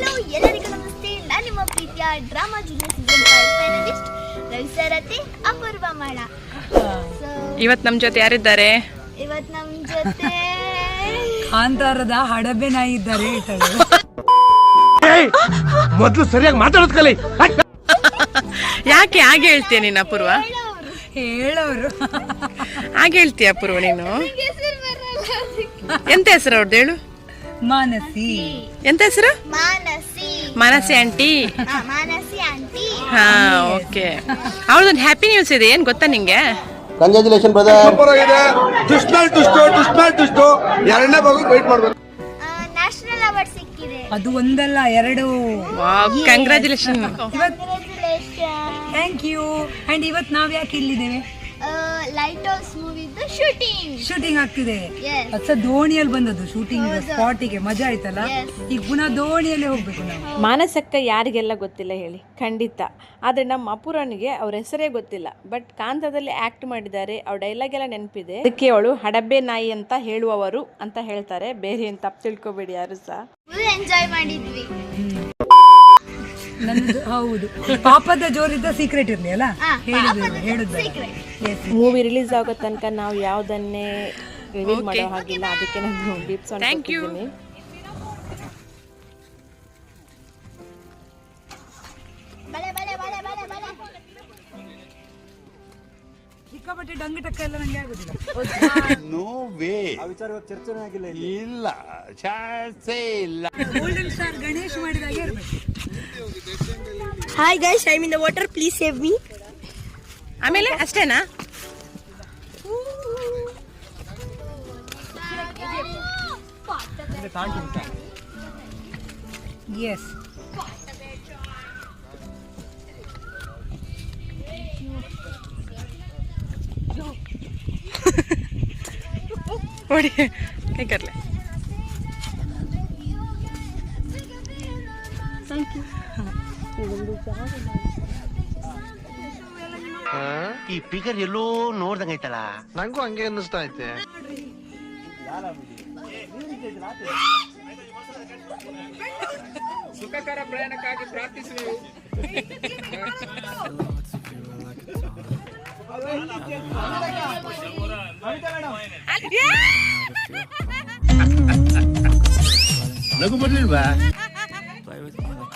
Hello ಎಲ್ಲರಿಗೂ ನಮಸ್ತೆ. ನಾನು ನಿಮ್ಮ ಪ್ರೀತಿಯ drama junior season five finalist ರವಿಸರತೆ Apoorva ಮಾಳ ಸೊ ಇವತ್ತು ನಮ್ಮ ಜೊತೆ ಯಾರಿದ್ದಾರೆ? ಇವತ್ತು ನಮ್ಮ ಜೊತೆ ಕಾಂತಾರದ ಹಡಬೆ ನಾಯಿ ಇದ್ದಾರೆ ಹೇಳ್ತಾಳೆ. ಮೊದ್ಲು ಸರಿಯಾಗಿ ಮಾತಾಡೋದ್ ಕಲಿ ಯಾಕೆ ಹಾಗೆ ಹೇಳ್ತೀಯ ನೀನು ಅಪೂರ್ವ? ಹೇಳೋರು. ಹಾಗೆ ಹೇಳ್ತೀಯ ಅಪೂರ್ವ ನೀನು. ಎಂತ ಹೆಸರು ಅವ್ರದ್ದು ಹೇಳು? ಮಾನಸಿ. ಎಂತ ಹೆಸರು? ಮಾನಸಿ. ಮಾನಸಿ ಆಂಟಿ. ಹಾ, ಮಾನಸಿ ಆಂಟಿ. ಹಾ ಓಕೆ. ಅವ್ರದ್ದೊಂದು ಹ್ಯಾಪಿ ನ್ಯೂಸ್ ಇದೆ ಏನ್ ಗೊತ್ತಾ ನಿಂಗೆ? ಕಂಗ್ರಾಚುಲೇಷನ್ ಬ್ರದರ್ ಎರಡನೇ ವೇಟ್ ಮಾಡ್ಬೇಕು. ನ್ಯಾಷನಲ್ ಅವಾರ್ಡ್ ಸಿಕ್ಕಿದೆ. ಅದು ಒಂದಲ್ಲ ಎರಡು. ಕಂಗ್ರಾಚುಲೇಷನ್ ಥ್ಯಾಂಕ್ ಯು ಅಂಡ್ ಇವತ್ತು ನಾವು ಯಾಕೆ ಇಲ್ಲಿದ್ದೇವೆ? ಲೈಟ್ ಹೌಸ್ ಮೂವಿದು ಶೂಟಿಂಗ್ ಶೂಟಿಂಗ್ ಆಗ್ತಿದೆ. ಅಚ್ಚ ದೋಣಿಯಲ್ಲಿ ಬಂದದ್ದು ಶೂಟಿಂಗ್. ಸ್ಪಾಟಿಗೆ ಮಜಾ ಆಯ್ತಲ್ಲ. ಈಗ ಪುನಃ ದೋಣಿಯಲ್ಲೇ ಹೋಗ್ಬೇಕು ನಾವು. ಮಾನಸಕ್ಕ ಯಾರಿಗೆಲ್ಲ ಗೊತ್ತಿಲ್ಲ ಹೇಳಿ? ಖಂಡಿತ. ಆದ್ರೆ ನಮ್ಮ ಅಪುರನಿಗೆ ಅವ್ರ ಹೆಸರೇ ಗೊತ್ತಿಲ್ಲ. ಬಟ್ ಕಾಂತದಲ್ಲಿ ಆಕ್ಟ್ ಮಾಡಿದ್ದಾರೆ. ಅವ್ರ ಡೈಲಾಗ್ ಎಲ್ಲ ನೆನಪಿದೆ. ಅದಕ್ಕೆ ಅವಳು ಹಡಬ್ಬೆ ನಾಯಿ ಅಂತ ಹೇಳುವವರು ಅಂತ ಹೇಳ್ತಾರೆ. ಬೇರೆ ಏನು ತಪ್ಪು ತಿಳ್ಕೊಬೇಡಿ ಯಾರು ಸಹ. ಫುಲ್ ಎಂಜಾಯ್ ಮಾಡಿದ್ವಿ. ನನ್ನದು ಹೌದು. ಪಾಪದ ಜೋರಿದ್ದ ಸೀಕ್ರೆಟ್ ಇರ್ಲಿ ಅಲ್ಲ? ಹೇಳಿದ್ರು secret. ಮೂವಿ ರಿಲೀಸ್ ಆಗೋ ತನಕ ನಾವು ಯಾವುದನ್ನೇ ರಿವೀಲ್ ಮಾಡೋ ಹಾಗಿಲ್ಲ. ಅದಕ್ಕೆ ನಾನು ಡೀಪ್ ಸಾಂಗ್ Thank you. ಕೊಟ್ಟಿದ್ದೀನಿ. ಬಲೆ ಬಲೆ ಬಲೆ ಬಲೆ ಬಲೆ. ಸಿಕ್ಕಾಪಟ್ಟೆ ಡಂಗ್ ಟಕ್ಕ ಎಲ್ಲ ನಂಗೆ ಆಗುದಿಲ್ಲ. ನೋ ವೇ ಇಲ್ಲ. ಚಾನ್ಸೇ ಇಲ್ಲ. ಗೋಲ್ಡನ್ ಸ್ಟಾರ್ ಗಣೇಶ್ ಮಾಡಿದಾಗೆ ಇರ್ಬೇಕು. Hi guys, I'm in the water. Please save me. ಆಮೇಲೆ ಅಷ್ಟೇನಾ ಎಸ್ ನೋಡಿ ಕೈ ಕರ್ಲೆ ಈ ಪಿಗರ್ ಎಲ್ಲೋ ನೋಡ್ದಂಗೈತಲ್ಲ ನಂಗೂ ಹಂಗೆ ಅನ್ನಿಸ್ತಾ ಐತೆ. ನಗು ಬರ್ಲಿಲ್ವಾ?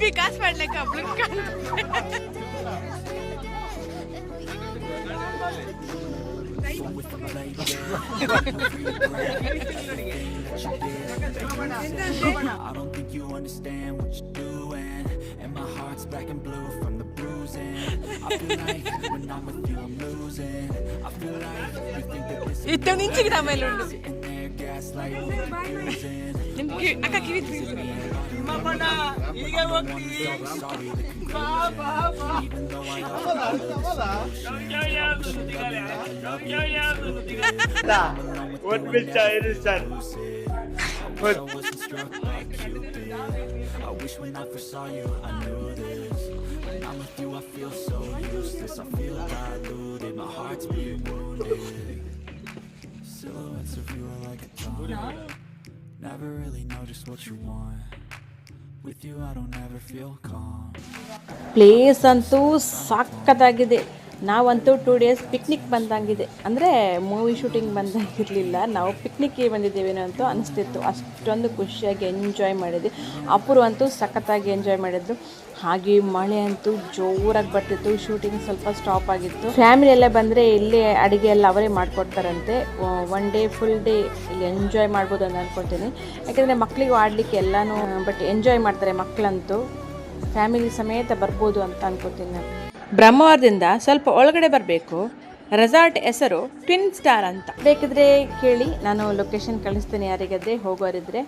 बिकास पडले कापडून I don't think you understand what you're doing And my heart's black and blue from the bruising I feel like when I'm with you I'm losing I feel like you think that this is ഇത്ര നിഞ്ചിക്ക് തമ്മിലുണ്ട് Sitting there gaslighting and confusing ನಿಮ್ ಕಿವಿ ಅಕ್ಕ ಕಿವಿ I wasn't struck like you did I wish when I first saw you I knew this When I'm with you I feel so useless I feel diluted My heart's being wounded Silhouettes of you are like a taunt Never really know just what you want. With you, I don't ever feel calm. Place ಅಂತೂ ಸಕ್ಕತ್ತಾಗಿದೆ ನಾವಂತೂ two days picnic ಬಂದಂಗಿದೆ. ಅಂದರೆ movie shooting ಬಂದಂಗಿರಲಿಲ್ಲ. ನಾವು ಪಿಕ್ನಿಕ್ಗೆ ಬಂದಿದ್ದೇವೇನೋ ಅಂತೂ ಅನಿಸ್ತಿತ್ತು. ಅಷ್ಟೊಂದು ಖುಷಿಯಾಗಿ enjoy ಮಾಡಿದ್ವಿ. ಅಪೂರ್ವ ಅಂತೂ ಸಖತ್ತಾಗಿ ಎಂಜಾಯ್ ಮಾಡಿದ್ರು. ಹಾಗೆ ಮಳೆ ಅಂತೂ ಜೋರಾಗಿ ಬರ್ತಿತ್ತು. ಶೂಟಿಂಗ್ ಸ್ವಲ್ಪ ಸ್ಟಾಪ್ ಆಗಿತ್ತು. ಫ್ಯಾಮಿಲಿ ಎಲ್ಲ ಬಂದರೆ ಇಲ್ಲಿ ಅಡುಗೆ ಎಲ್ಲ ಅವರೇ ಮಾಡಿಕೊಡ್ತಾರಂತೆ. ಒನ್ ಡೇ ಫುಲ್ ಡೇ ಇಲ್ಲಿ ಎಂಜಾಯ್ ಮಾಡ್ಬೋದು ಅಂತ ಅಂದ್ಕೊಳ್ತೀನಿ ಯಾಕೆಂದರೆ ಮಕ್ಕಳಿಗೂ ಆಡಲಿಕ್ಕೆ ಎಲ್ಲನೂ ಬಟ್ ಎಂಜಾಯ್ ಮಾಡ್ತಾರೆ ಮಕ್ಕಳಂತೂ ಫ್ಯಾಮಿಲಿ ಸಮೇತ ಬರ್ಬೋದು ಅಂತ ಅಂದ್ಕೊತೀನಿ ನಾನು. ಬ್ರಹ್ಮವಾರದಿಂದ ಸ್ವಲ್ಪ ಒಳಗಡೆ ಬರಬೇಕು. ರೆಸಾರ್ಟ್ ಹೆಸರು ಟ್ವಿನ್ ಸ್ಟಾರ್ ಅಂತ. ಬೇಕಿದ್ರೆ ಕೇಳಿ, ನಾನು ಲೊಕೇಶನ್ ಕಳಿಸ್ತೀನಿ ಯಾರಿಗಾದ್ರೆ ಹೋಗೋರಿದ್ರೆ.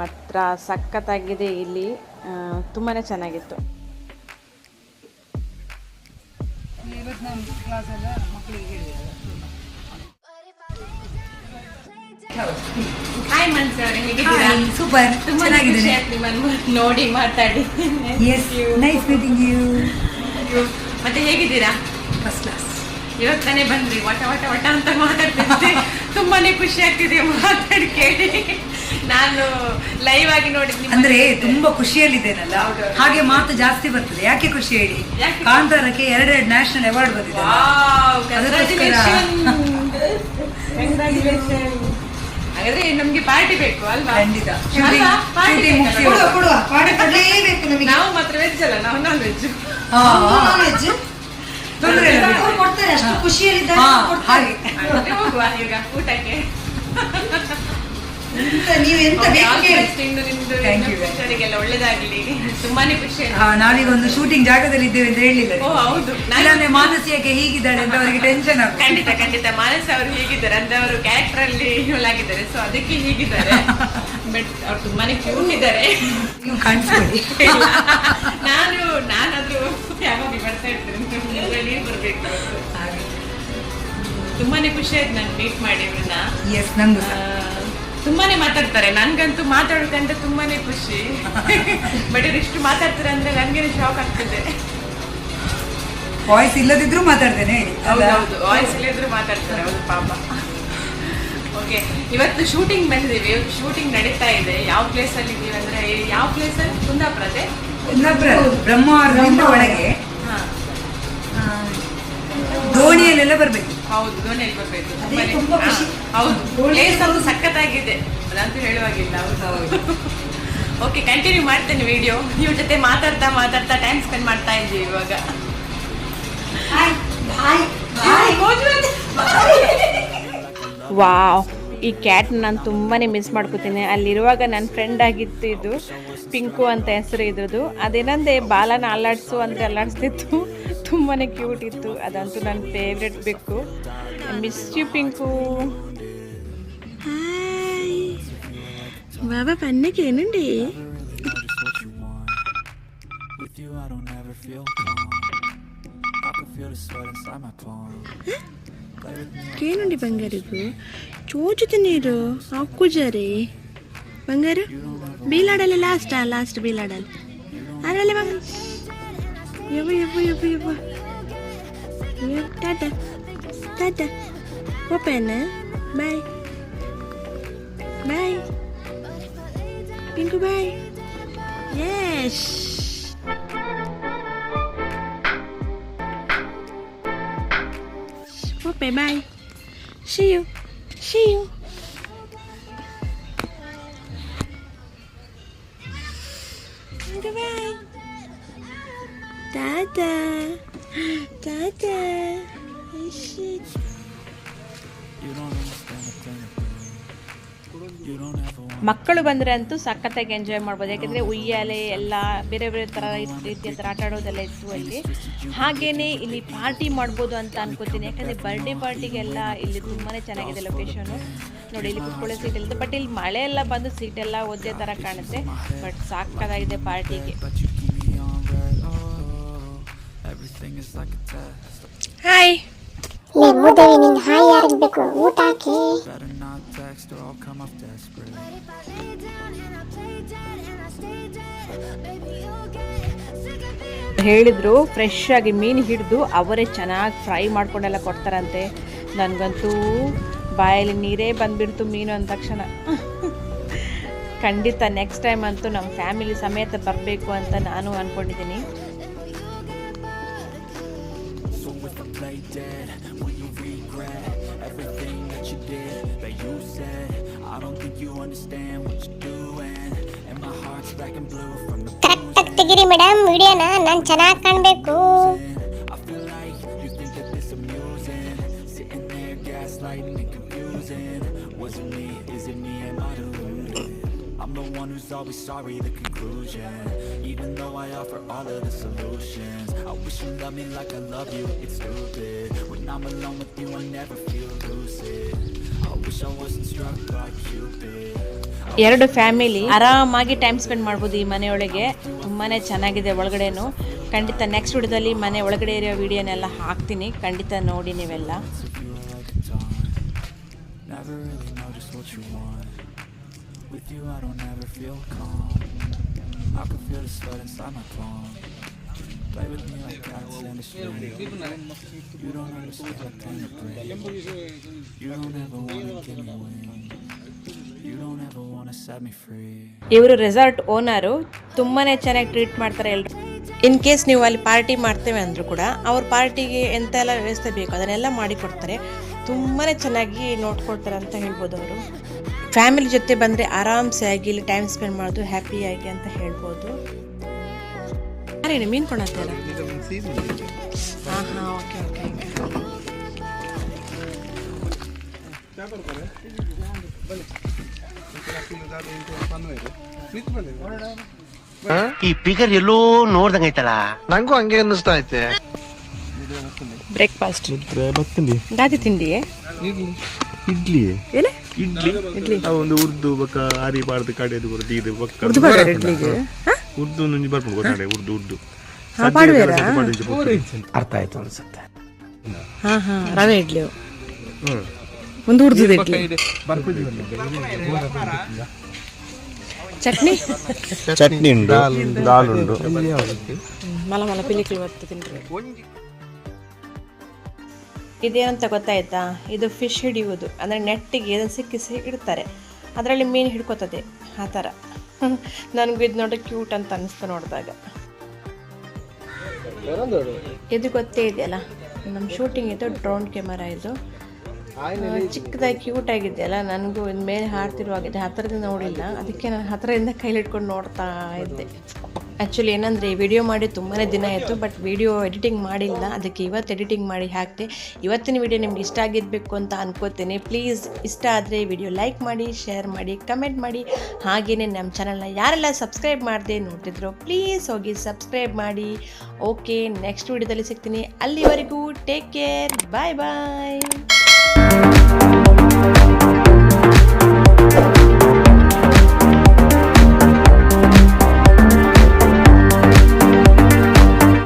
ಮಾತ್ರ ಸಖತ್ತಾಗಿದೆ ಇಲ್ಲಿ. ತುಂಬಾ ಚೆನ್ನಾಗಿತ್ತು. ಸೂಪರ್ ಚೆನ್ನಾಗಿದೆ ನೋಡಿ ಮಾತಾಡಿ. ಎಸ್ ನೈಸ್ ಮೀಟಿಂಗ್ ಯು ಮತ್ತೆ ಹೇಗಿದ್ದೀರಾ? ಫಸ್ಟ್ ಕ್ಲಾಸ್ ಇವತ್ತು ತಾನೇ ಬಂದ್ರಿ. ವಟ ವಟ ವಟ ಅಂತ ಮಾತಾಡ್ತಿದ್ದೆ. ತುಂಬಾನೇ ಖುಷಿ ಆಗ್ತಿದೆ ಮಾತಾಡಿ ಕೇಳಿ. ನಾನು ಲೈವ್ ಆಗಿ ನೋಡಿದ್ನಿ ಅಂದ್ರೆ ತುಂಬಾ ಖುಷಿಯಲ್ಲಿದ್ದೇನಲ್ಲ? ಹಾಗೆ ಮಾತು ಜಾಸ್ತಿ ಬರ್ತದೆ. ಯಾಕೆ ಖುಷಿ ಹೇಳಿ? ಕಾಂತಾರಕ್ಕೆ ಎರಡೆರಡು ನ್ಯಾಷನಲ್ ಅವಾರ್ಡ್ ಬಂದಿದೆ. ಹಾಗಾದ್ರೆ ನಮ್ಗೆ ಪಾರ್ಟಿ ಬೇಕು ಅಲ್ವಾ? ಖಂಡಿತ. ನಾವು ಮಾತ್ರ ವೆಜ್ ಅಲ್ಲ ನಾವು ನಾನ್ ವೆಜ್ ಹಾ, ಹಾ. ತೊಂದ್ರೆ ಇಲ್ಲ. ಬಿಡಿ. ಅಷ್ಟು ಖುಷಿಯಲ್ಲಿದ್ದಾರೆ. ಹಾಗೆ. ಹೋಗುವ ಈಗ ಊಟಕ್ಕೆ. ಎಂತ ನೀವು ಎಂತ Okay, ಬೇಕು all the ಕೇಳಿ. best ಇನ್ನು ನಿಮ್ದು Thank you. ಫ್ಯೂಚರಿಗೆಲ್ಲ ಒಳ್ಳೇದಾಗ್ಲಿ. ತುಂಬಾನೇ ಖುಷಿ ಆಯ್ತು. ಆ, ನಾವೀಗ ಒಂದು ಶೂಟಿಂಗ್ ಜಾಗದಲ್ಲಿ ಇದ್ದೇವೆ ಅಂತ ಹೇಳಿಲ್ಲ ಓ ಹೌದು. ಮಾನಸಿಯಕ್ಕೆ ಹೀಗಿದ್ದಾಳೆ ಅಂತ ಅವರಿಗೆ ಟೆನ್ಷನ್ ಆಗ್ತದೆ ಖಂಡಿತ ಖಂಡಿತ. ಮಾನಸ ಅವರು ಹೇಗಿದ್ದಾರೆ. ಅಂದ್ರೆ ಅವರು ಕ್ಯಾರೆಕ್ಟರ್ ಅಲ್ಲಿ ಇನ್ವಾಲ್ವ್ ಆಗಿದ್ದಾರೆ. ಸೊ ಅದಕ್ಕೆ ಹೀಗಿದ್ದಾರೆ. ಬಟ್ ಅವ್ರು ತುಂಬಾನೇ ಕ್ಯೂಟ್ ಇದ್ದಾರೆ. ನೀವು ಕಾಣಿಸ್ಕೊಳ್ಳಿ. ನಾನು ನಾನಾದ್ರೂ ಯಾವಾಗ ಬರ್ತಾ ಇರ್ತೇನೆ ಬರ್ಬೇಕು. ಹಾಗೆ. ತುಂಬಾನೇ ಖುಷಿ ಆಯ್ತು ನಾನು ಮೀಟ್ ಮಾಡಿ ಎಸ್ ಆ, ತುಂಬಾನೇ ಮಾತಾಡ್ತಾರೆ. ನನ್ಗಂತೂ ಮಾತಾಡೋದಂದ್ರೆ ತುಂಬಾನೇ ಖುಷಿ. ಬಟ್ ಇಷ್ಟು ಮಾತಾಡ್ತಾರೆ ಅಂದ್ರೆ ನನ್ಗೆ ಶಾಕ್ ಆಗ್ತದೆ. ವಾಯ್ಸ್ ಇಲ್ಲದಿದ್ರು ಮಾತಾಡ್ತೇನೆ. ಹೌದು? ಹೌದೌದು ವಾಯ್ಸ್ ಇಲ್ಲದಿದ್ರು ಮಾತಾಡ್ತಾರೆ. ಹೌದು ಪಾಪ. ಓಕೆ ಇವತ್ತು ಶೂಟಿಂಗ್ ಬಂದಿದ್ದೀವಿ. ಶೂಟಿಂಗ್ ನಡೀತಾ ಇದೆ. ಯಾವ ಪ್ಲೇಸ್ ಅಲ್ಲಿ ಇದೀವಿ ಅಂದ್ರೆ ಯಾವ ಪ್ಲೇಸ್ ಅಲ್ಲಿ? ಕುಂದಾಪುರತೆ ಬ್ರಹ್ಮಾವರದಿಂದ ಒಳಗೆ. ದೋಣಿಯಲ್ಲೆಲ್ಲ ಬರ್ಬೇಕು. ಹೌದು ತುಂಬಾ ಖುಷಿ. ಹೌದು. ಪ್ಲೇಸ್ ಅದು ಸಖತ್ತಾಗಿದೆ. ಅದಂತೂ ಹೇಳುವಾಗಿಲ್ಲ ಹೌದು ಓಕೆ ಕಂಟಿನ್ಯೂ ಮಾಡ್ತೇನೆ ವಿಡಿಯೋ ನೀವು ಜೊತೆ ಮಾತಾಡ್ತಾ ಮಾತಾಡ್ತಾ ಟೈಮ್ ಸ್ಪೆಂಡ್ ಮಾಡ್ತಾ ಇದ್ದೀವಿ ಇವಾಗ. ಹಾಯ್ ಹಾಯ್ ಹಾಯ್ ವಾವ್ ಈ ಕ್ಯಾಟ್ ನಾನು ತುಂಬಾ ಮಿಸ್ ಮಾಡ್ಕೋತೀನಿ ಅಲ್ಲಿರುವಾಗ ನನ್ನ ಫ್ರೆಂಡ್ ಆಗಿತ್ತು ಇದು ಪಿಂಕು ಅಂತ ಹೆಸರು ಇದ್ರದ್ದು ಅದೇನಂದೆ ಬಾಲನ ಅಲ್ಲಾಡ್ಸು ಅಂದರೆ ಅಲ್ಲಾಡಿಸ್ತಿತ್ತು ತುಂಬಾ ಕ್ಯೂಟ್ ಇತ್ತು ಅದಂತೂ ನನ್ನ ಫೇವ್ರೆಟ್ ಬೇಕು ಮಿಸ್ ಯು ಪಿಂಕು హాయ్ బాబా పన్నకి ఏనండి With you, I don't ever feel calm. I can feel the sweat inside my palm. ఏనండి బంగారు చూచుతున్నారు అక్కుజారి బంగారు బీలాడాలి లాస్ట్ లాస్ట్ బీలాడాలి అరాలి బంగారు ఎవ్వ ఎవ్వ ఎవ్వ ఎవ్వ tata tata open bye bye Pinku bye yes Bye bye. See you. See you. Goodbye. Dada. Dada. You don't understand a thing. ಮಕ್ಕಳು ಬಂದರೆ ಅಂತೂ ಸಖತ್ತಾಗಿ ಎಂಜಾಯ್ ಮಾಡ್ಬೋದು. ಯಾಕೆಂದರೆ ಉಯ್ಯಾಲೆ ಎಲ್ಲ ಬೇರೆ ಬೇರೆ ಥರ ರೀತಿಯ ಥರ ಆಟ ಆಡೋದೆಲ್ಲ ಇತ್ತು ಅಲ್ಲಿ. ಹಾಗೆಯೇ ಇಲ್ಲಿ ಪಾರ್ಟಿ ಮಾಡ್ಬೋದು ಅಂತ ಅನ್ಕೋತೀನಿ. ಯಾಕಂದರೆ ಬರ್ಡೇ ಪಾರ್ಟಿಗೆಲ್ಲ ಇಲ್ಲಿ ತುಂಬಾ ಚೆನ್ನಾಗಿದೆ ಲೊಕೇಶನು ನೋಡಿ ಇಲ್ಲಿ ಕುತ್ಕೊಳ್ಳೋ ಸೀಟ್ ಇಲ್ಲದೆ ಬಟ್ ಇಲ್ಲಿ ಮಳೆ ಎಲ್ಲ ಬಂದು ಸೀಟೆಲ್ಲ ಒದ್ದೆ ಥರ ಕಾಣುತ್ತೆ. ಬಟ್ ಸಾಕಾಗಿದೆ ಪಾರ್ಟಿಗೆ. But desperate. But if I lay down and I play dead and I stay dead, baby, you'll get sick of being. ಹೇಳಿದ್ರು ಫ್ರೆಶ್ ಆಗಿ ಮೀನು ಹಿಡಿದು ಅವರೇ ಚೆನ್ನಾಗಿ ಫ್ರೈ ಮಾಡ್ಕೊಂಡೆಲ್ಲ ಕೊಡ್ತಾರಂತೆ ನನಗಂತೂ ಬಾಯಲ್ಲಿ ನೀರೇ ಬಂದ್ಬಿಡ್ತು ಮೀನು ಅಂದ ತಕ್ಷಣ ಖಂಡಿತ ನೆಕ್ಸ್ಟ್ ಟೈಮ್ ಅಂತೂ ನಮ್ಮ ಫ್ಯಾಮಿಲಿ ಸಮೇತ ಬರಬೇಕು ಅಂತ ನಾನು ಅಂದ್ಕೊಂಡಿದ್ದೀನಿ you said? I don't think you understand what you're doing, and my heart's black and blue from the ಕರೆಕ್ಟಾಗಿ ತೆಗಿರಿ ಮೇಡಮ್ ವಿಡಿಯೋನ ನಾನು ಚೆನ್ನಾಗಿ ಕಾಣಬೇಕು I feel like you think that this amusing, sitting there gaslighting and confusing. Was it me? Is it me? Am I deluded? I'm the one who's always sorry, the conclusion Even though I offer all of the solutions I wish you loved me like I love you, it's stupid When I'm alone with you, I never feel lucid ಎರಡು family ಆರಾಮಾಗಿ time spend ಮಾಡ್ಬೋದು ಈ ಮನೆಯೊಳಗೆ. ತುಂಬಾ ಚೆನ್ನಾಗಿದೆ ಒಳಗಡೆನು. ಖಂಡಿತ next ವಿಡಿಯೋದಲ್ಲಿ ಮನೆ ಒಳಗಡೆ ಇರೋ ವಿಡಿಯೋನೆಲ್ಲ ಹಾಕ್ತೀನಿ. ಖಂಡಿತ ನೋಡಿ ನೀವೆಲ್ಲ. Play with me ಇವರು ರೆಸಾರ್ಟ್ ಓನರು ತುಂಬಾ ಚೆನ್ನಾಗಿ ಟ್ರೀಟ್ ಮಾಡ್ತಾರೆ ಎಲ್ಲರೂ ಇನ್ ಕೇಸ್ ನೀವು ಅಲ್ಲಿ ಪಾರ್ಟಿ ಮಾಡ್ತೇವೆ ಅಂದರೂ ಕೂಡ, ಅವ್ರ ಪಾರ್ಟಿಗೆ ಎಂತೆಲ್ಲ ವ್ಯವಸ್ಥೆ ಬೇಕು ಅದನ್ನೆಲ್ಲ ಮಾಡಿಕೊಡ್ತಾರೆ ತುಂಬಾ ಚೆನ್ನಾಗಿ ನೋಡ್ಕೊಳ್ತಾರೆ ಅಂತ ಹೇಳ್ಬೋದು ಅವರು. ಫ್ಯಾಮಿಲಿ ಜೊತೆ ಬಂದರೆ ಆರಾಮ್ಸೆ ಆಗಿ ಇಲ್ಲಿ ಟೈಮ್ ಸ್ಪೆಂಡ್ ಮಾಡೋದು ಹ್ಯಾಪಿಯಾಗಿ ಅಂತ ಹೇಳ್ಬೋದು. ಅರೇನು ಮೀನು ಹಾಂ ಹಾಂ ಓಕೆ ಓಕೆ ಈ ಫಿಗರ್ ಎಲ್ಲೋ ನೋಡ್ದಂಗೈತಲ್ಲ ನಂಗೂ ಹಂಗೆ ಅನ್ನಿಸ್ತಾ ಐತೆ. ಬ್ರೇಕ್ಫಾಸ್ಟ್ ಗಾದಿ ತಿಂಡಿ? ಇಡ್ಲಿ. ಏನೇ ಇಡ್ಲಿ. ಒಂದು ಉರ್ದು ಬಕ್ಕ ಆರಿ ಬಾರ್ದು ಕಡೆದು ಬರೋದು ಇದು ಬೊಕ್ಕ ಉರ್ದು ಒಂದು ಬರ್ಬೋದು ಬರ್ಕೊಂಡು ಉರ್ದು ಉರ್ದು. ಹಾ, ಪಾಡ್ವೇರಾ? ಅರ್ಥ ಆಯ್ತು ಅನ್ಸುತ್ತೆ. ಹಾಂ. ಹಾಂ ರವೆ ಇಡ್ಲಿ. ಒಂದು ಉರ್ದು ಇಡ್ಲಿ. ಚಟ್ನಿ? ಚಟ್ನಿ ಉಂಟು ದಾಲ್ ಉಂಟು. ಮಲ ಮಲ ಪಿಲಿಕಲ್ ಬರ್ತದೆ ತಿನ್ರಿ ಇದೇನಂತ ಗೊತ್ತಾಯ್ತಾ? ಇದು ಫಿಶ್ ಹಿಡಿಯುವುದು. ಅಂದ್ರೆ ನೆಟ್ಟಿಗೆ ಇದನ್ನು ಸಿಕ್ಕಿಸಿ ಇಡ್ತಾರೆ. ಅದರಲ್ಲಿ ಮೀನು ಹಿಡ್ಕೋತದೆ ಆ ಥರ. ನನಗೂ ಇದು ನೋಡ್ರಿ ಕ್ಯೂಟ್ ಅಂತ ಅನ್ನಿಸ್ತು ನೋಡಿದಾಗ. ಇದು ಗೊತ್ತೇ ಇದೆಯಲ್ಲ ನಮ್ಮ ಶೂಟಿಂಗ್ ಇದು ಡ್ರೋನ್ ಕ್ಯಾಮರಾ ಇದು. ಚಿಕ್ಕದಾಗಿ ಕ್ಯೂಟ್ ಆಗಿದೆಯಲ್ಲ, ನನಗೂ ಇದು ಮೇಲೆ ಹಾಡ್ತಿರುವಾಗಿದೆ ಹತ್ತಿರದಿಂದ ನೋಡಿಲ್ಲ, ಅದಕ್ಕೆ ನಾನು ಹತ್ತಿರದಿಂದ ಕೈಲಿಟ್ಕೊಂಡು ನೋಡ್ತಾ ಇದ್ದೆ. ಆ್ಯಕ್ಚುಲಿ ಏನಂದರೆ ವಿಡಿಯೋ ಮಾಡಿ ತುಂಬಾ ದಿನ ಆಯಿತು ಬಟ್ ವಿಡಿಯೋ ಎಡಿಟಿಂಗ್ ಮಾಡಿಲ್ಲ. ಅದಕ್ಕೆ ಇವತ್ತು ಎಡಿಟಿಂಗ್ ಮಾಡಿ ಹಾಕ್ತೆ ಇವತ್ತಿನ ವಿಡಿಯೋ ನಿಮ್ಗೆ ಇಷ್ಟ ಆಗಿರಬೇಕು ಅಂತ ಅನ್ಕೋತೀನಿ. ಪ್ಲೀಸ್ ಇಷ್ಟ ಆದರೆ ವಿಡಿಯೋ ಲೈಕ್ ಮಾಡಿ ಶೇರ್ ಮಾಡಿ ಕಮೆಂಟ್ ಮಾಡಿ. ಹಾಗೆಯೇ ನಮ್ಮ ಚಾನಲ್ನ ಯಾರೆಲ್ಲ ಸಬ್ಸ್ಕ್ರೈಬ್ ಮಾಡಿದೆ ನೋಡ್ತಿದ್ರು ಪ್ಲೀಸ್ ಹೋಗಿ ಸಬ್ಸ್ಕ್ರೈಬ್ ಮಾಡಿ. ಓಕೆ ನೆಕ್ಸ್ಟ್ ವಿಡಿಯೋದಲ್ಲಿ ಸಿಗ್ತೀನಿ. ಅಲ್ಲಿವರೆಗೂ ಟೇಕ್ ಕೇರ್ ಬಾಯ್ ಬಾಯ್